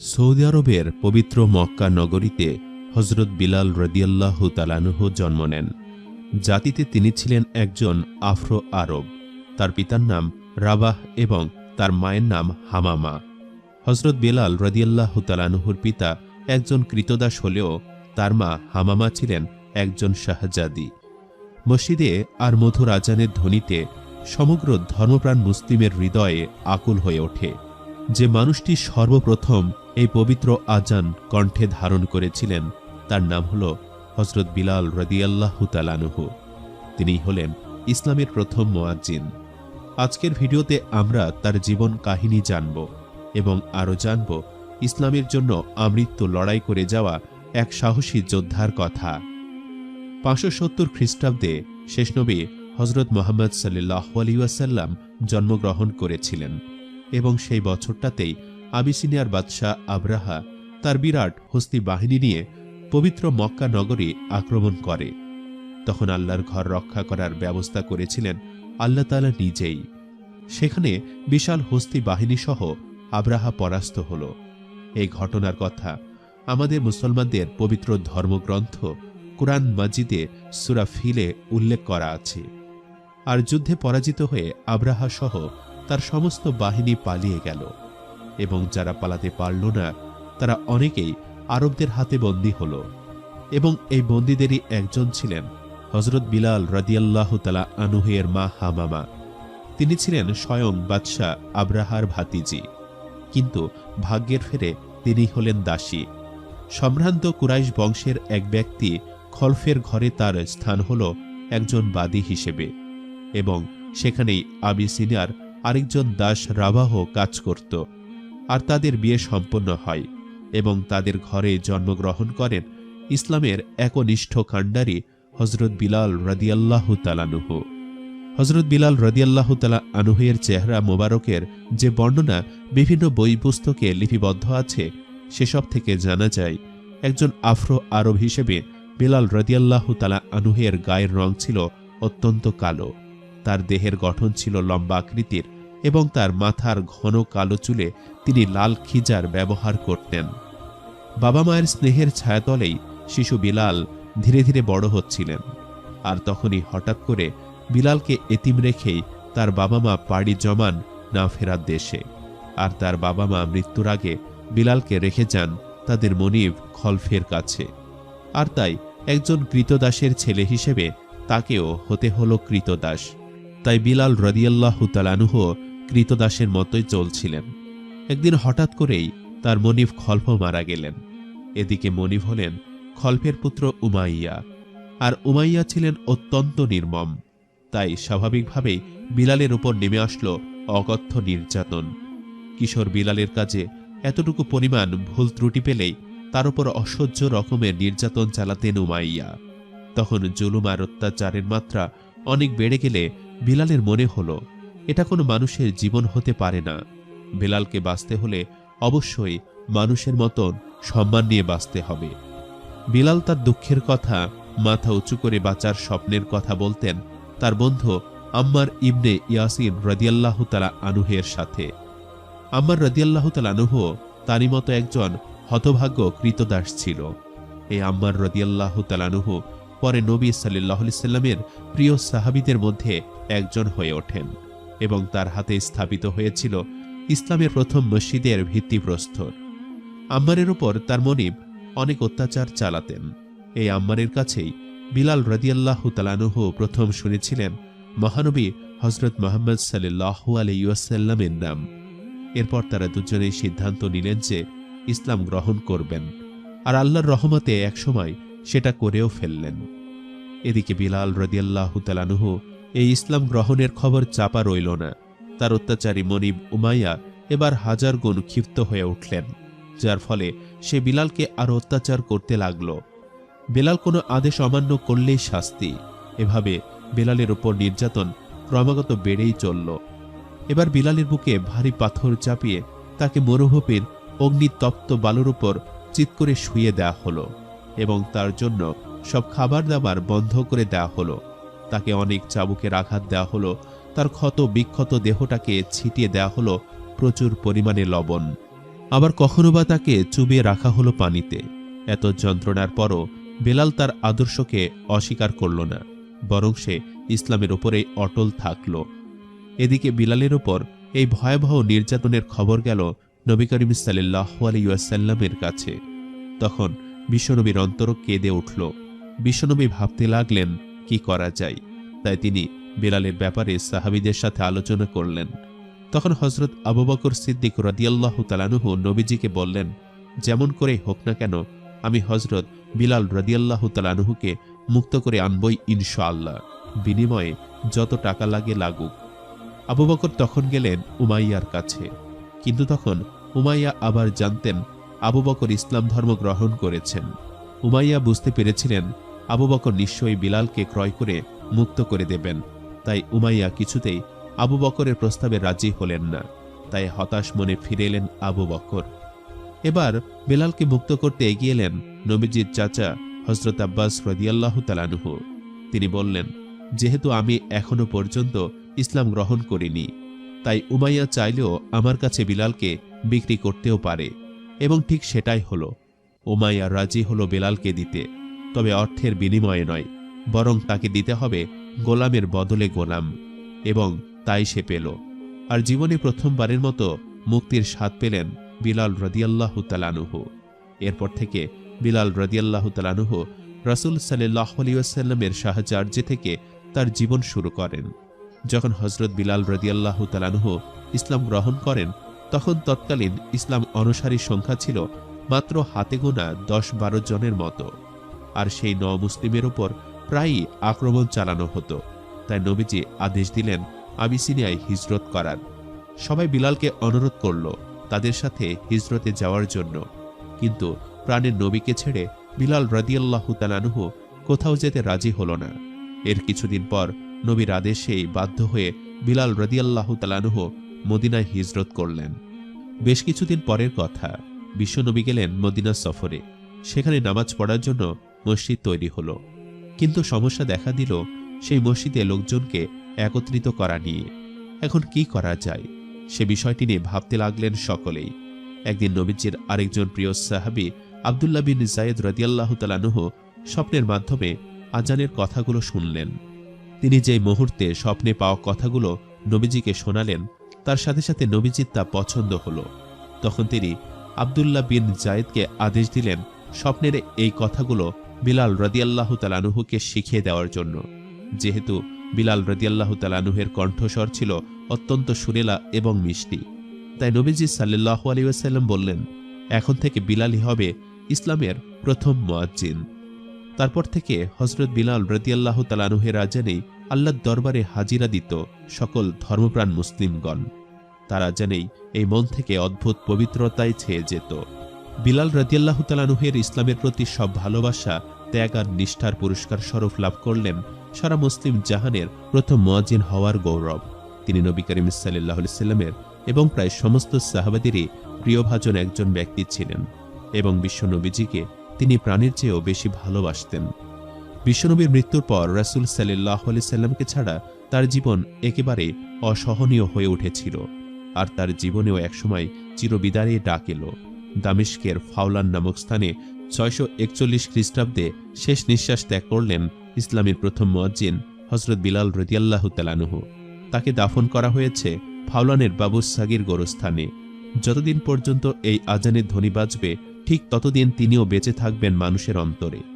Saudi আরবের পবিত্র মক্কা নগরীতে হজরত বিলাল রদিয়াল্লাহ তালানুহ জন্ম নেন। জাতিতে তিনি ছিলেন একজন আফ্রো আরব। তার পিতার নাম রাবাহ এবং তার মায়ের নাম হামামা। হজরত বিলাল রদিয়াল্লাহ তালানুহুর পিতা একজন কৃতদাস হলেও তার মা হামামা ছিলেন একজন শাহজাদি। মসজিদে আর মধুর আজানের ধ্বনিতে সমগ্র ধর্মপ্রাণ মুসলিমের হৃদয়ে আকুল হয়ে ওঠে। যে মানুষটি সর্বপ্রথম এই পবিত্র আজান কণ্ঠে ধারণ করেছিলেন। তার নাম হল হজরত বিলাল রদিয়াল্লাহ তালানুহু তিনি হলেন ইসলামের প্রথম মোয়াজ্জিন। আজকের ভিডিওতে আমরা তার জীবন কাহিনী জানব এবং আরও জানব ইসলামের জন্য আমৃত্যু লড়াই করে যাওয়া এক সাহসী যোদ্ধার কথা। পাঁচশো সত্তর খ্রিস্টাব্দে শেষ নবী হজরত মোহাম্মদ সাল্লাহ আলিউসাল্লাম জন্মগ্রহণ করেছিলেন এবং সেই বছরটাতেই আবিসিনিয়ার বাদশাহ আব্রাহা তার বিরাট হস্তি বাহিনী নিয়ে পবিত্র মক্কা নগরী আক্রমণ করে। তখন আল্লাহর ঘর রক্ষা করার ব্যবস্থা করেছিলেন আল্লাহ তালা নিজেই। সেখানে বিশাল হস্তি বাহিনী সহ আব্রাহা পরাস্ত হল। এই ঘটনার কথা আমাদের মুসলমানদের পবিত্র ধর্মগ্রন্থ কোরআন মাজিদে সুরা ফিলে উল্লেখ করা আছে। আর যুদ্ধে পরাজিত হয়ে আব্রাহা সহ তার সমস্ত বাহিনী পালিয়ে গেল। এবং যারা পালাতে পারল না, তারা অনেকেই আরবদের হাতে বন্দী হল এবং এই বন্দীদেরই একজন ছিলেন হজরত বিলাল রাদিয়াল্লাহ তালা আনুহের মা হামামা। তিনি ছিলেন স্বয়ং বাদশাহ আব্রাহার ভাতিজি। কিন্তু ভাগ্যের ফেরে তিনি হলেন দাসী। সম্ভ্রান্ত কুরাইশ বংশের এক ব্যক্তি খলফের ঘরে তার স্থান হল একজন বাদী হিসেবে এবং সেখানেই আবি আবিসিনিয়ার আরেকজন দাস রাবাহ কাজ করত। আর তাদের বিয়ে সম্পন্ন হয় এবং তাদের ঘরে জন্মগ্রহণ করেন ইসলামের একনিষ্ঠ কাণ্ডারি হজরত বিলাল রদিয়াল্লাহ তালানুহু হজরত বিলাল রদিয়াল্লাহ তালা আনুহের চেহারা মোবারকের যে বর্ণনা বিভিন্ন বই পুস্তকে লিপিবদ্ধ আছে, সেসব থেকে জানা যায়, একজন আফ্রো আরব হিসেবে বিলাল রদিয়াল্লাহ তালা আনুহের গায়ের রং ছিল অত্যন্ত কালো। তার দেহের গঠন ছিল লম্বা আকৃতির এবং তার মাথার ঘন কালো চুলে তিনি লাল খিজার ব্যবহার করতেন। বাবা মায়ের স্নেহের ছায়াতলেই শিশু বিলাল ধীরে ধীরে বড় হচ্ছিলেন। আর তখনই হঠাৎ করে বিলালকে এতিম রেখেই তার বাবা মা পাড়ি জমান না ফেরার দেশে। আর তার বাবা মা মৃত্যুর আগে বিলালকে রেখে যান তাদের মনিব খলফের কাছে। আর তাই একজন কৃতদাসের ছেলে হিসেবে তাকেও হতে হলো কৃতদাস। তাই বিলাল রদিয়াল্লাহ তালানুহ কৃতদাসের মতোই চলছিলেন। একদিন হঠাৎ করেই তার মনিব খল্প মারা গেলেন। এদিকে মনিব হলেন খল্পের পুত্র উমাইয়া। আর উমাইয়া ছিলেন অত্যন্ত নির্মম। তাই স্বাভাবিকভাবেই বিলালের উপর নেমে আসলো অকথ্য নির্যাতন। কিশোর বিলালের কাজে এতটুকু পরিমাণ ভুল ত্রুটি পেলেই তার উপর অসহ্য রকমের নির্যাতন চালাতেন উমাইয়া। তখন জুলুম আর অত্যাচারের মাত্রা অনেক বেড়ে গেলে বিলালের মনে হলো এটা কোনো মানুষের জীবন হতে পারে না। বেলালকে বাঁচতে হলে অবশ্যই মানুষের মতন সম্মান নিয়ে বাঁচতে হবে। বিলাল তার দুঃখের কথা, মাথা উঁচু করে বাঁচার স্বপ্নের কথা বলতেন তার বন্ধু আম্মার ইবনে ইয়াসিন রদিয়াল্লাহ তালা আনুহের সাথে। আম্মার রদিয়াল্লাহ তালা আনুহ তারই মতো একজন হতভাগ্য কৃতদাস ছিল। এই আম্মার রদিয়াল্লাহ তালানুহ পরে নবী সাল্লাহ সাল্লামের প্রিয় সাহাবিদের মধ্যে একজন হয়ে ওঠেন। এবং তার হাতে স্থাপিত হয়েছিল ইসলামের প্রথম মসজিদের ভিত্তিপ্রস্তর। আম্মারের উপর তার মনিব অনেক অত্যাচার চালাতেন। এই আম্মারের কাছেই বিলাল রদিয়াল্লাহ তালানুহ প্রথম শুনেছিলেন মহানবী হজরত মোহাম্মদ সাল্লাহ আলাইসাল্লামের নাম। এরপর তারা দুজনেই সিদ্ধান্ত নিলেন যে ইসলাম গ্রহণ করবেন আর আল্লাহর রহমতে একসময় সেটা করেও ফেললেন। এদিকে বিলাল রদিয়াল্লাহ তালানুহ এই ইসলাম গ্রহণের খবর চাপা রইল না। তার অত্যাচারী মনিব উমাইয়া এবার হাজার গুণ ক্ষিপ্ত হয়ে উঠলেন, যার ফলে সে বিলালকে আরও অত্যাচার করতে লাগল। বেলাল কোনো আদেশ অমান্য করলেই শাস্তি। এভাবে বেলালের ওপর নির্যাতন ক্রমাগত বেড়েই চলল। এবার বিলালের বুকে ভারী পাথর চাপিয়ে তাকে মরুভূমির অগ্নিতপ্ত বালুর উপর চিত করে শুয়ে দেয়া হলো এবং তার জন্য সব খাবার দাবার বন্ধ করে দেয়া হলো। তাকে অনেক চাবুকের আঘাত দেওয়া হলো, তার ক্ষত বিক্ষত দেহটাকে ছিটিয়ে দেওয়া হলো প্রচুর পরিমাণে লবণ। আবার কখনো বা তাকে চুবিয়ে রাখা হলো পানিতে। এত যন্ত্রণার পরও বেলাল তার আদর্শকে অস্বীকার করল না, বরং সে ইসলামের ওপরেই অটল থাকল। এদিকে বিলালের ওপর এই ভয়াবহ নির্যাতনের খবর গেল নবী করিম সাল্লাহ কাছে। তখন বিশ্বনবীর অন্তর কেঁদে উঠল। বিশ্বনবী ভাবতে লাগলেন কি করা যায়? তাই তিনি বেলালের ব্যাপারে সাহাবিদের সাথে আলোচনা করলেন। তখন হজরত আবু বকর সিদ্দিক রদিয়াল্লাহ তালানুহু নবীজিকে বললেন, যেমন করে হোক না কেন, আমি হজরত বিলাল রদিয়াল্লাহ তালানুহুকে মুক্ত করে আনবই ইনশাআল্লাহ। বিনিময়ে যত টাকা লাগে লাগুক। আবু বকর তখন গেলেন উমাইয়ার কাছে। কিন্তু তখন উমাইয়া আবার জানতেন আবু বকর ইসলাম ধর্ম গ্রহণ করেছেন। উমাইয়া বুঝতে পেরেছিলেন আবু বকর নিশ্চয়ই বিলালকে ক্রয় করে মুক্ত করে দেবেন। তাই উমাইয়া কিছুতেই আবু বকরের প্রস্তাবে রাজি হলেন না। তাই হতাশ মনে ফিরে এলেন আবু বকর। এবার বেলালকে মুক্ত করতে এগিয়ে এলেন নবীজির চাচা হজরত আব্বাস রদিয়াল্লাহ তালানুহু তিনি বললেন, যেহেতু আমি এখনও পর্যন্ত ইসলাম গ্রহণ করিনি, তাই উমাইয়া চাইলেও আমার কাছে বিলালকে বিক্রি করতেও পারে। এবং ঠিক সেটাই হলো। উমাইয়া রাজি হলো বেলালকে দিতে। তবে অর্থের বিনিময়ে নয়, বরং তাকে দিতে হবে গোলামের বদলে গোলাম, এবং তাই সে পেল। আর জীবনে প্রথমবারের মতো মুক্তির স্বাদ পেলেন বিলাল রদিয়াল্লাহ তালানুহ এরপর থেকে বিলাল রদিয়াল্লাহ তালানুহ রাসুল সাল্লাহ আলিউসাল্লামের সাহায্যার্যে থেকে তার জীবন শুরু করেন। যখন হজরত বিলাল রদিয়াল্লাহ তালানুহ ইসলাম গ্রহণ করেন, তখন তৎকালীন ইসলাম অনুসারীর সংখ্যা ছিল মাত্র হাতে গোনা দশ বারো জনের মতো। আর সেই ন মুসলিমের ওপর প্রায়ই আক্রমণ চালানো হতো। তাই নবীজি আদেশ দিলেন আবিসিনিয়ায় হিজরত করার। সবাই বিলালকে অনুরোধ করল তাদের সাথে হিজরতে যাওয়ার জন্য। কিন্তু প্রাণের নবীকে ছেড়ে বিলাল রদিয়াল্লাহু তালানুহু কোথাও যেতে রাজি হল না। এর কিছুদিন পর নবীর আদেশেই বাধ্য হয়ে বিলাল রদিয়াল্লাহু তালানুহু মদিনায় হিজরত করলেন। বেশ কিছুদিন পরের কথা, বিশ্বনবী গেলেন মদিনা সফরে। সেখানে নামাজ পড়ার জন্য মসজিদ তৈরি হলো। কিন্তু সমস্যা দেখা দিল সেই মসজিদে লোকজনকে একত্রিত করা নিয়ে। এখন কি করা যায়? সে বিষয়টি নিয়ে ভাবতে লাগলেন সকলেই। একদিন নবীজির আরেকজন প্রিয় সাহাবি আবদুল্লাহ বিন জায়েদ রদিয়াল্লাহ তালানুহ স্বপ্নের মাধ্যমে আজানের কথাগুলো শুনলেন। তিনি যে মুহূর্তে স্বপ্নে পাওয়া কথাগুলো নবীজিকে শোনালেন, তার সাথে সাথে নবীজির তা পছন্দ হলো। তখন তিনি আবদুল্লাহ বিন জায়েদকে আদেশ দিলেন স্বপ্নের এই কথাগুলো বিলাল রদিয়াল্লাহ তালানুহুকে শিখিয়ে দেওয়ার জন্য। যেহেতু বিলাল রদিয়াল্লাহ তালানুহের কণ্ঠস্বর ছিল অত্যন্ত সুরেলা এবং মিষ্টি। তাই নবীজি সাল্লাহ আলিউসাল্লাম বললেন, এখন থেকে বিলালই হবে ইসলামের প্রথম মোয়াজ্জিন। তারপর থেকে হজরত বিলাল রদিয়াল্লাহ তালানুহের আজানেই আল্লাহর দরবারে হাজিরা দিত সকল ধর্মপ্রাণ মুসলিমগণ। তারা জানেই এই মন থেকে অদ্ভুত পবিত্রতায় ছেয়ে যেত। বিলাল রদিয়াল্লাহ তালানুহের ইসলামের প্রতি সব ভালোবাসা, ত্যাগ আর নিষ্ঠার পুরস্কার স্বরূপ লাভ করলেন সারা মুসলিম জাহানের প্রথম মোয়াজিন হওয়ার গৌরব। তিনি নবী করিম সাল্লাহ সাল্লামের এবং প্রায় সমস্ত সাহাবাদেরই প্রিয়ভাজন একজন ব্যক্তি ছিলেন এবং বিশ্বনবীজিকে তিনি প্রাণের চেয়েও বেশি ভালোবাসতেন। বিশ্বনবীর মৃত্যুর পর রাসুল সাল্লাহ আলি সাল্লামকে ছাড়া তার জীবন একেবারে অসহনীয় হয়ে উঠেছিল, আর তার জীবনেও একসময় চিরবিদারে ডাক এলো। দামিস্কের ফাউলান নামক স্থানে ছয়শো একচল্লিশ খ্রিস্টাব্দে শেষ নিঃশ্বাস ত্যাগ করলেন ইসলামের প্রথম মজ্জিন হজরত বিলাল রদিয়াল্লাহ তালানুহ তাকে দাফন করা হয়েছে ফাউলানের বাবু সাগির গোরস্থানে। যতদিন পর্যন্ত এই আজানের ধ্বনি বাজবে, ঠিক ততদিন তিনিও বেঁচে থাকবেন মানুষের অন্তরে।